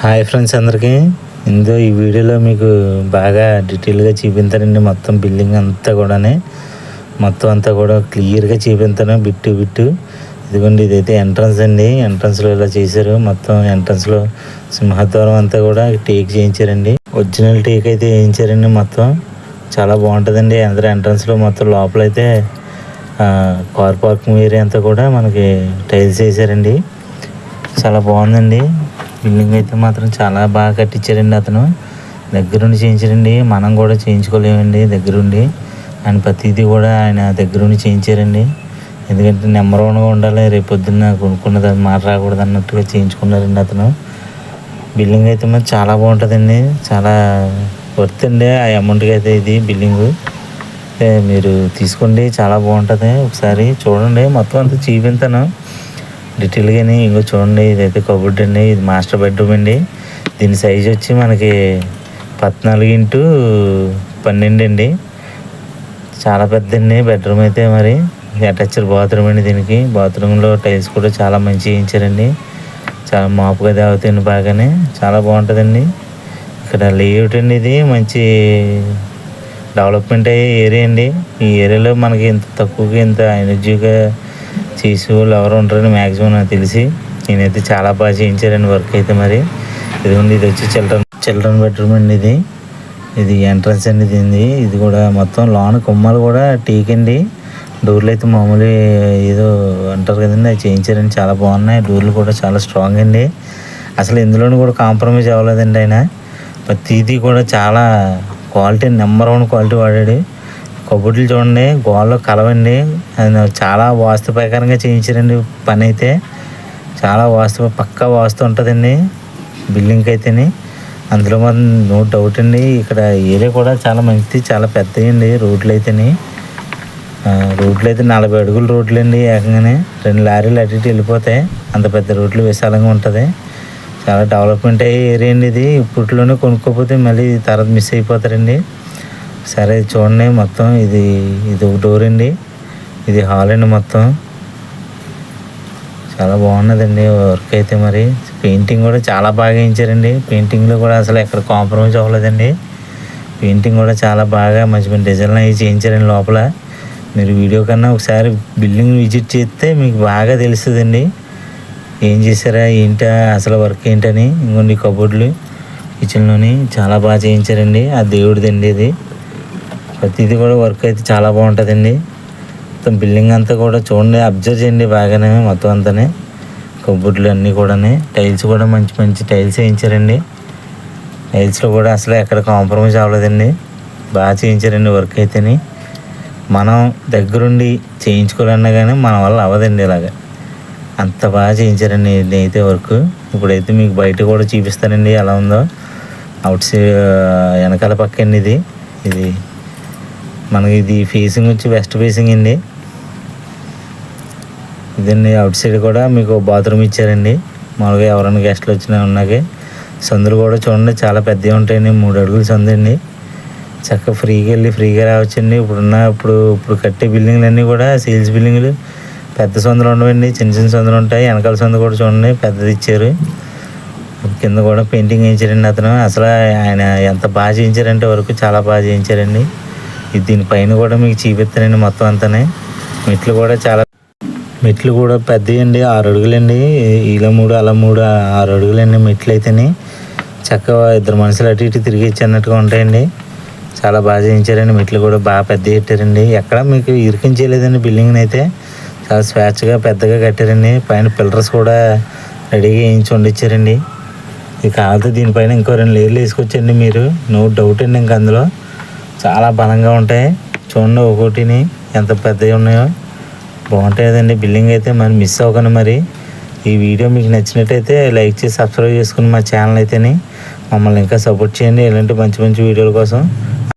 Hi friends అందరికీ. ఇందులో ఈ వీడియోలో మీకు బాగా డీటెయిల్గా చూపించానండి మొత్తం బిల్డింగ్ అంతా కూడానే. మొత్తం అంతా కూడా క్లియర్గా చూపించాను బిట్టు బిట్టు. ఇదిగోండి ఇదైతే ఎంట్రన్స్ అండి. ఎంట్రన్స్లో ఇలా చేశారు. మొత్తం ఎంట్రన్స్లో సింహద్వారం అంతా కూడా టేక్ చేయించారండి. ఒరిజినల్ టేక్ అయితే వేయించారండి మొత్తం. చాలా బాగుంటుందండి. అందరూ ఎంట్రన్స్లో మొత్తం లోపలైతే కార్ పార్కింగ్ ఏరియా అంతా కూడా మనకి టైల్స్ వేసారండి చాలా బాగుందండి. బిల్డింగ్ అయితే మాత్రం చాలా బాగా కట్టించారండి అతను. దగ్గరుండి చేయించారండి మనం కూడా చేయించుకోలేమండి దగ్గరుండి. ఆయన ప్రతిదీ కూడా ఆయన దగ్గరుండి చేయించారండి. ఎందుకంటే నెంబర్ వన్గా ఉండాలి రేపు పొద్దున్న కొనుక్కున్నది మాట రాకూడదు అన్నట్టుగా చేయించుకున్నారండి అతను. బిల్డింగ్ అయితే మరి చాలా బాగుంటుందండి చాలా వర్త్ అండి ఆ అమౌంట్కి అయితే ఇది బిల్లింగ్ మీరు తీసుకోండి చాలా బాగుంటుంది. ఒకసారి చూడండి మొత్తం అంతా చూపించాను. డీటెయిల్గాని ఇంకో చూడండి ఇదైతే కబుర్డ్ అండి ఇది మాస్టర్ బెడ్రూమ్ అండి. దీని సైజ్ వచ్చి మనకి పద్నాలుగు ఇంటూ పన్నెండు అండి. చాలా పెద్ద అండి బెడ్రూమ్ అయితే మరి. అటాచ్డ్ బాత్రూమ్ అండి దీనికి. బాత్రూంలో టైల్స్ కూడా చాలా మంచిగా వేయించారండి చాలా మాపుగా తాగుతుంది బాగానే. చాలా బాగుంటుందండి. ఇక్కడ లేఅవుట్ అండి ఇది మంచి డెవలప్మెంట్ అయ్యే ఏరియా అండి. ఈ ఏరియాలో మనకి ఇంత తక్కువగా ఇంత ఎనర్జీగా చేసే వాళ్ళు ఎవరు ఉంటారని మ్యాక్సిమం నాకు తెలిసి. నేనైతే చాలా బాగా చేయించారండి వర్క్ అయితే మరి. ఇదిగోండి ఇది వచ్చి చిల్డ్రన్ చిల్డ్రన్ బెడ్రూమ్ అండి ఇది. ఇది ఎంట్రన్స్ అండి దీనిది. ఇది కూడా మొత్తం లోన కొమ్మలు కూడా టీక్ అండి. డోర్లు అయితే మామూలు ఏదో అంటారు కదండి అది చేయించారండి. చాలా బాగున్నాయి. డోర్లు కూడా చాలా స్ట్రాంగ్ అండి. అసలు ఇందులోనూ కూడా కాంప్రమైజ్ అవ్వలేదండి ఆయన. ప్రతిదీ కూడా చాలా క్వాలిటీ నెంబర్ వన్ క్వాలిటీ వాడాడు. కబుర్లు చూడండి గోడలో కలవండి. చాలా వాస్తు ప్రకారంగా చేయించారండి పని అయితే చాలా వాస్తు పక్కా వాస్తు ఉంటుందండి. బిల్డింగ్కి అయితేని. అందులో మాత్రం నో డౌట్ అండి. ఇక్కడ ఏరియా కూడా చాలా మంచిది చాలా పెద్దవి అండి రోడ్లు అయితేని రోడ్లు అయితే నలభై అడుగుల రోడ్లు అండి ఏకంగానే. రెండు లారీలు అటు ఇటు వెళ్ళిపోతాయి. అంత పెద్ద రోడ్లు విశాలంగా ఉంటుంది. చాలా డెవలప్మెంట్ అయ్యే ఏరియా అండి ఇది. ఇప్పట్లోనే కొనుక్కోపోతే మళ్ళీ తర్వాత మిస్ అయిపోతారండి. సరే చూడండి మొత్తం ఇది ఇది ఒక డోర్ అండి. ఇది హాల్ అండి మొత్తం. చాలా బాగున్నదండి వర్క్ అయితే మరి. పెయింటింగ్ కూడా చాలా బాగా వేయించారండి. పెయింటింగ్లో కూడా అసలు ఎక్కడ కాంప్రమైజ్ అవ్వలేదండి. పెయింటింగ్ కూడా చాలా బాగా మంచి మంచి డిజైన్లు అవి చేయించారండి లోపల. మీరు వీడియో కన్నా ఒకసారి బిల్డింగ్ విజిట్ చేస్తే మీకు బాగా తెలుస్తుందండి. ఏం చేశారా ఏంటా అసలు వర్క్ ఏంటని. ఇంకొన్ని కబోర్డ్లు కిచెన్లోని చాలా బాగా చేయించారండి. ఆ దేవుడిదండి ఇది. ప్రతిదీ కూడా వర్క్ అయితే చాలా బాగుంటుందండి. మొత్తం బిల్డింగ్ అంతా కూడా చూడండి అబ్జర్వ్ చేయండి బాగానే మొత్తం అంతానే. కబోర్డ్లు అన్నీ కూడా టైల్స్ కూడా మంచి మంచి టైల్స్ వేయించారండి. టైల్స్లో కూడా అసలు ఎక్కడ కాంప్రమైజ్ అవ్వలేదండి. బాగా చేయించారండి వర్క్ అయితేని. మనం దగ్గరుండి చేయించుకోవాలన్నా కానీ మన వల్ల అవ్వదండి ఇలాగ. అంత బాగా చేయించారండి నేనైతే వర్క్ ఇప్పుడైతే మీకు బయట కూడా చూపిస్తానండి ఎలా ఉందో. అవుట్ సైడ్ వెనకాల పక్క అండి ఇది. ఇది మనకి ఇది ఫేసింగ్ వచ్చి వెస్ట్ ఫేసింగ్ అండి. ఇదండి అవుట్ సైడ్ కూడా మీకు బాత్రూమ్ ఇచ్చారండి. మామూలుగా ఎవరైనా గెస్ట్లు వచ్చినా ఉన్నాకే. సందులు కూడా చూడండి చాలా పెద్దవి ఉంటాయండి మూడు అడుగులు సందండి చక్కగా ఫ్రీగా వెళ్ళి ఫ్రీగా రావచ్చండి. ఇప్పుడున్న ఇప్పుడు ఇప్పుడు కట్టే బిల్డింగ్లు అన్నీ కూడా సేల్స్ బిల్డింగ్లు పెద్ద సందులు ఉండవండి చిన్న చిన్న సందులు ఉంటాయి. వెనకాల సందు కూడా చూడండి పెద్దది ఇచ్చారు. కింద కూడా పెయింటింగ్ వేయించారండి అతను. అసలు ఆయన ఎంత బాగా చేయించారంటే వరకు చాలా బాగా చేయించారండి. దీనిపైన కూడా మీకు చూపిస్తానండి మొత్తం అంతానే. మెట్లు కూడా చాలా మెట్లు కూడా పెద్దవి అండి ఆరు అడుగులండి ఇలా మూడు అలా మూడు ఆరు అడుగులండి మెట్లు అయితేనే. చక్కగా ఇద్దరు మనుషులు అటు ఇటు తిరిగి ఇచ్చినట్టుగా ఉంటాయండి. చాలా బాగా చేయించారండి. మెట్లు కూడా బాగా పెద్ద పెట్టారండి ఎక్కడ మీకు ఇరికించలేదండి బిల్డింగ్ని అయితే. చాలా స్వేచ్ఛగా పెద్దగా కట్టారండి. పైన పిల్లర్స్ కూడా రెడీగా వేయించి వండిచ్చారండి ఇక కాదు దీనిపైన ఇంకో రెండు లేయర్లు వేసుకొచ్చండి మీరు. నో డౌట్ అండి ఇంక అందులో. చాలా బలంగా ఉంటాయి. చూడండి ఒక్కోటిని ఎంత పెద్దవి ఉన్నాయో. బాగుంటాయి కదండి బిల్డింగ్ అయితే మరి మిస్ అవ్వకండి మరి. ఈ వీడియో మీకు నచ్చినట్టయితే లైక్ చేసి సబ్స్క్రైబ్ చేసుకుని మా ఛానల్ అయితేని మమ్మల్ని ఇంకా సపోర్ట్ చేయండి. ఇలాంటి మంచి మంచి వీడియోల కోసం